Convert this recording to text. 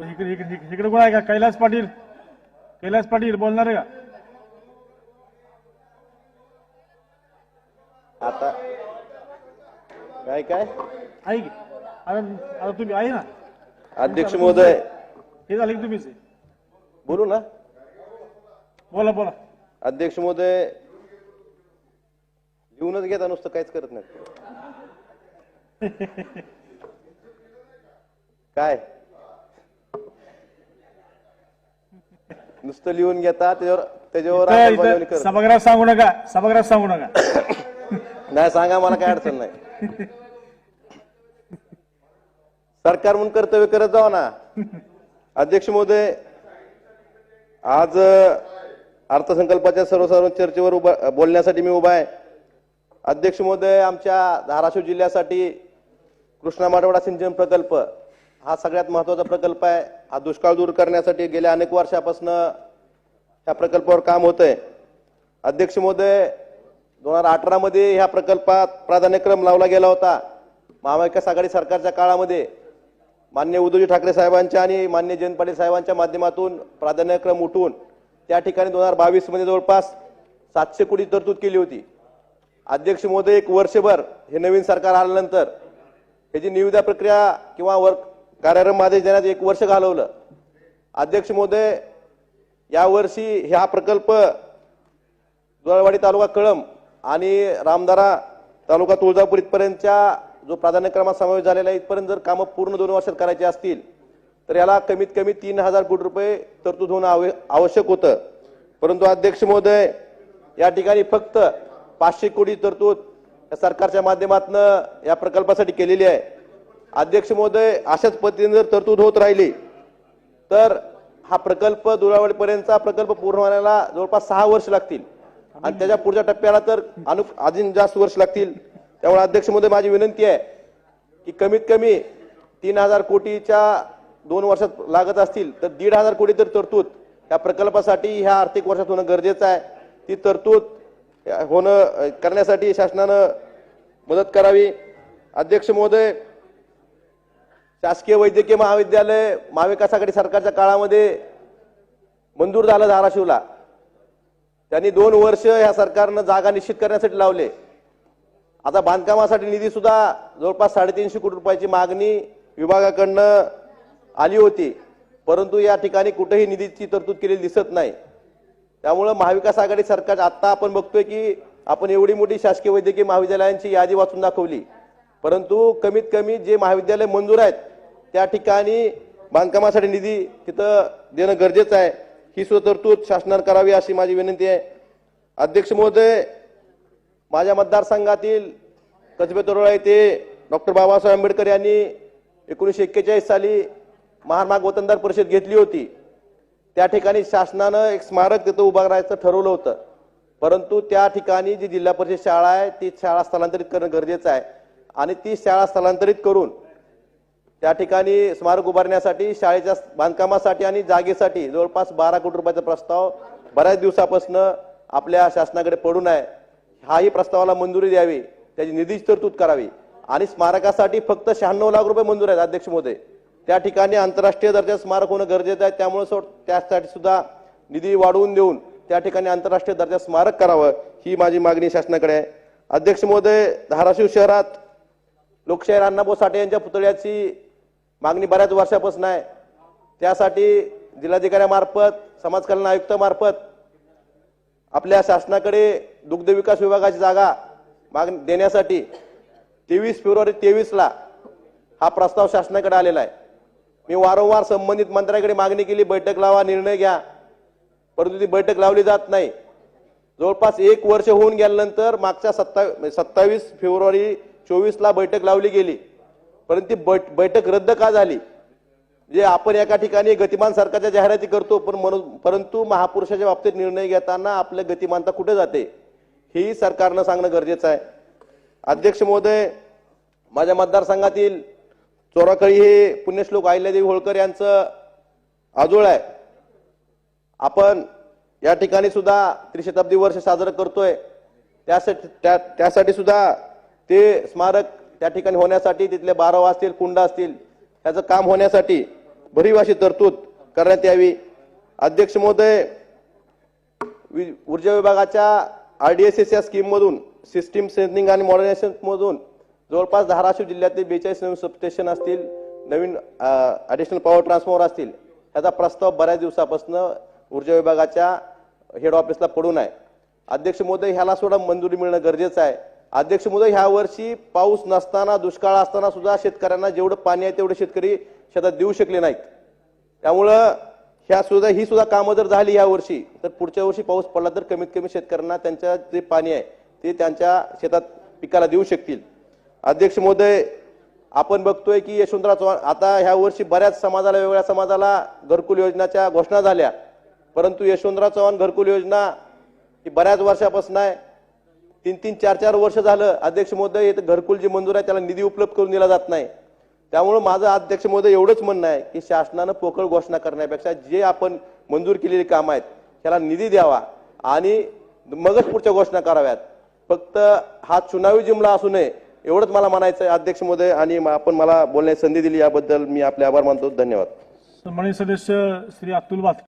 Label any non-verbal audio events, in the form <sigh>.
इकडे इकडे इकडे इकडे कोण आहे का? कैलास पाटील. कैलास पाटील बोलणार आहे का? आता काय काय? आहे की आता आता तुम्ही आहे ना? अध्यक्ष महोदय. हे झाले की तुम्हीच. आहे. बोलू ना. बोला बोला. अध्यक्ष महोदय लिहूनच घेता नुसतं काहीच करत नाही <laughs> काय? नुसतं लिहून घेता त्याच्यावर त्याच्यावर अंमलबजावणी करत. सभागृहात सांगू नका सभागृहात सांगू नका. <coughs> नाही सांगा मला काय अडचण नाही. सरकार म्हणून कर्तव्य करत जावा ना. अध्यक्ष महोदय आज अ, अर्थसंकल्पाच्या सर्वसाधारण चर्चेवर उभा बोलण्यासाठी मी उभा आहे. अध्यक्ष महोदय आमच्या धाराशिव जिल्ह्यासाठी कृष्णा माडवडा सिंचन प्रकल्प हा सगळ्यात महत्त्वाचा प्रकल्प आहे. हा दुष्काळ दूर करण्यासाठी गेल्या अनेक वर्षापासून ह्या प्रकल्पावर काम होत आहे अध्यक्ष महोदय दोन हजार अठरामध्ये ह्या प्रकल्पात प्राधान्यक्रम लावला गेला होता. महाविकास आघाडी सरकारच्या काळामध्ये मान्य उद्धवजी ठाकरे साहेबांच्या आणि मान्य जयंत पाटील साहेबांच्या माध्यमातून प्राधान्यक्रम उठवून त्या ठिकाणी दोन हजार बावीसमध्ये जवळपास सातशे कोटी तरतूद केली होती. अध्यक्ष महोदय एक वर्षभर हे नवीन सरकार आल्यानंतर ह्याची निविदा प्रक्रिया किंवा वर्क कार्यक्रम आदेश देण्यात एक वर्ष घालवलं. अध्यक्ष महोदय यावर्षी हा प्रकल्प दुळवाडी तालुका कळम आणि रामदारा तालुका तुळजापूर इथपर्यंतच्या जो प्राधान्यक्रमात समावेश झालेला आहे इथपर्यंत जर कामं पूर्ण दोन वर्षात करायची असतील तर याला कमीत कमी तीन हजार कोटी रुपये तरतूद होणं आव- आवश्यक होतं. परंतु अध्यक्ष महोदय या ठिकाणी फक्त पाचशे कोटी तरतूद या सरकारच्या माध्यमातून या प्रकल्पासाठी केलेली आहे. अध्यक्ष महोदय अशाच पद्धतीने जर तरतूद होत राहिली तर हा प्रकल्प दुरावळीपर्यंतचा प्रकल्प पूर्ण होण्याला जवळपास सहा वर्ष लागतील. आणि त्याच्या पुढच्या टप्प्याला तर अनु अजून जास्त वर्ष लागतील. त्यामुळे अध्यक्ष महोदय माझी विनंती आहे की कमीत कमी तीन हजार कोटीच्या दोन वर्षात लागत असतील तर दीड हजार कोटी तर तरतूद या प्रकल्पासाठी ह्या आर्थिक वर्षात होणं गरजेचं आहे. ती तरतूद होणं करण्यासाठी शासनानं मदत करावी. अध्यक्ष महोदय शासकीय वैद्यकीय महाविद्यालय महाविकास आघाडी सरकारच्या काळामध्ये मंजूर झालं धाराशिवला. त्यांनी दोन वर्ष ह्या सरकारनं जागा निश्चित करण्यासाठी लावले. आता बांधकामासाठी निधी सुद्धा जवळपास साडेतीनशे कोटी रुपयाची मागणी विभागाकडनं आली होती. परंतु या ठिकाणी कुठेही निधीची तरतूद केलेली दिसत नाही. त्यामुळं महाविकास आघाडी सरकार आता आपण बघतोय की आपण एवढी मोठी शासकीय वैद्यकीय महाविद्यालयांची यादी वाचून दाखवली. परंतु कमीत कमी जे महाविद्यालय मंजूर आहेत त्या ठिकाणी बांधकामासाठी निधी तिथं देणं गरजेचं आहे. ही सुद्धा तरतूद शासनानं करावी अशी माझी विनंती आहे. अध्यक्ष महोदय माझ्या मतदारसंघातील कसबे तरोळा येथे डॉक्टर बाबासाहेब आंबेडकर यांनी एकोणीसशे एक्केचाळीस साली महामाग वतनदार परिषद घेतली होती. त्या ठिकाणी शासनानं एक स्मारक तिथं उभं करायचं ठरवलं होतं. परंतु त्या ठिकाणी जी जिल्हा परिषद शाळा आहे ती शाळा स्थलांतरित करणं गरजेचं आहे. आणि ती शाळा स्थलांतरित करून त्या ठिकाणी स्मारक उभारण्यासाठी शाळेच्या बांधकामासाठी आणि जागेसाठी जवळपास बारा कोटी रुपयाचा प्रस्ताव बऱ्याच दिवसापासून आपल्या शासनाकडे पडून आहे. हाही प्रस्तावाला मंजुरी द्यावी त्याची निधीची तरतूद करावी आणि स्मारकासाठी फक्त शहाण्णव लाख रुपये मंजूर आहेत अध्यक्ष महोदय. त्या ठिकाणी आंतरराष्ट्रीय दर्जाचं स्मारक होणं गरजेचं आहे. त्यामुळे सो- त्यासाठी सुद्धा निधी वाढवून देऊन त्या ठिकाणी आंतरराष्ट्रीय दर्जा स्मारक करावं ही माझी मागणी शासनाकडे आहे. अध्यक्ष महोदय धाराशिव शहरात लोकशाहीर अण्णाभाऊ साठे यांच्या पुतळ्याची मागणी बऱ्याच वर्षापासून आहे. त्यासाठी जिल्हाधिकाऱ्यामार्फत समाज कल्याण आयुक्तामार्फत आपल्या शासनाकडे दुग्ध विकास विभागाची जागा माग देण्यासाठी तेवीस फेब्रुवारी तेवीसला हा प्रस्ताव शासनाकडे आलेला आहे. मी वारंवार संबंधित मंत्र्याकडे मागणी केली बैठक लावा निर्णय घ्या. परंतु ती बैठक लावली जात नाही. जवळपास एक वर्ष होऊन गेल्यानंतर मागच्या सत्ता सत्तावीस फेब्रुवारी चोवीसला बैठक लावली गेली. परंतु ती बैठक रद्द का झाली? जे आपण एका ठिकाणी गतिमान सरकारच्या जाहिराती करतो पण म्हणून परंतु महापुरुषाच्या बाबतीत निर्णय घेताना आपलं गतिमानता कुठे जाते? ही सरकारनं सांगणं गरजेचं आहे. अध्यक्ष महोदय माझ्या मतदारसंघातील चोराकळी हे पुण्यश्लोक अहिल्यादेवी होळकर यांचं आजोळ आहे. आपण या ठिकाणी सुद्धा त्रिशताब्दी वर्ष साजरं करतोय. त्यासाठी त्या- त्यासाठी सुद्धा ते स्मारक त्या ठिकाणी होण्यासाठी तिथले बारव असतील कुंड असतील त्याचं काम होण्यासाठी भरीव अशी तरतूद करण्यात यावी. अध्यक्ष महोदय वि- ऊर्जा विभागाच्या आर डी एस एस या स्कीममधून सिस्टीम स्ट्रेंथनिंग आणि मॉडर्नायझेशन मधून जवळपास धाराशिव जिल्ह्यातील बेचाळीस नवीन सबस्टेशन असतील नवीन ॲडिशनल पॉवर ट्रान्सफॉर्मर असतील ह्याचा प्रस्ताव बऱ्याच दिवसापासून ऊर्जा विभागाच्या हेड ऑफिसला पडून आहे. अध्यक्ष महोदय ह्याला सुद्धा मंजुरी मिळणं गरजेचं आहे. अध्यक्ष महोदय ह्या वर्षी पाऊस नसताना दुष्काळ असताना सुद्धा शेतकऱ्यांना जेवढं पाणी आहे तेवढे शेतकरी शेतात देऊ शकले नाहीत. त्यामुळं ह्या सुद्धा ही सुद्धा कामं जर झाली या वर्षी तर पुढच्या वर्षी पाऊस पडला तर कमीत कमी शेतकऱ्यांना त्यांच्या जे पाणी आहे ते त्यांच्या शेतात पिकाला देऊ शकतील. अध्यक्ष महोदय आपण बघतोय की यशवंतराव चव्हाण आता ह्या वर्षी बऱ्याच समाजाला वेगवेगळ्या समाजाला घरकुल योजनाच्या घोषणा झाल्या. परंतु यशवंतराव चव्हाण घरकुल योजना ही बऱ्याच वर्षापासून आहे. तीन तीन चार चार वर्ष झालं अध्यक्ष महोदय इथं घरकुल जी मंजूर आहे त्याला निधी उपलब्ध करून दिला जात नाही. त्यामुळे माझं अध्यक्ष महोदय एवढंच म्हणणं आहे की शासनानं पोकळ घोषणा करण्यापेक्षा जे आपण मंजूर केलेली कामं आहेत त्याला निधी द्यावा आणि मगच पुढच्या घोषणा कराव्यात. फक्त हा चुनावी जिमला असू नये एवढंच मला म्हणायचं आहे अध्यक्ष महोदय आणि आपण मला बोलण्याची संधी दिली याबद्दल मी आपले आभार मानतो. धन्यवाद. सन्माननीय सदस्य श्री अतुल भात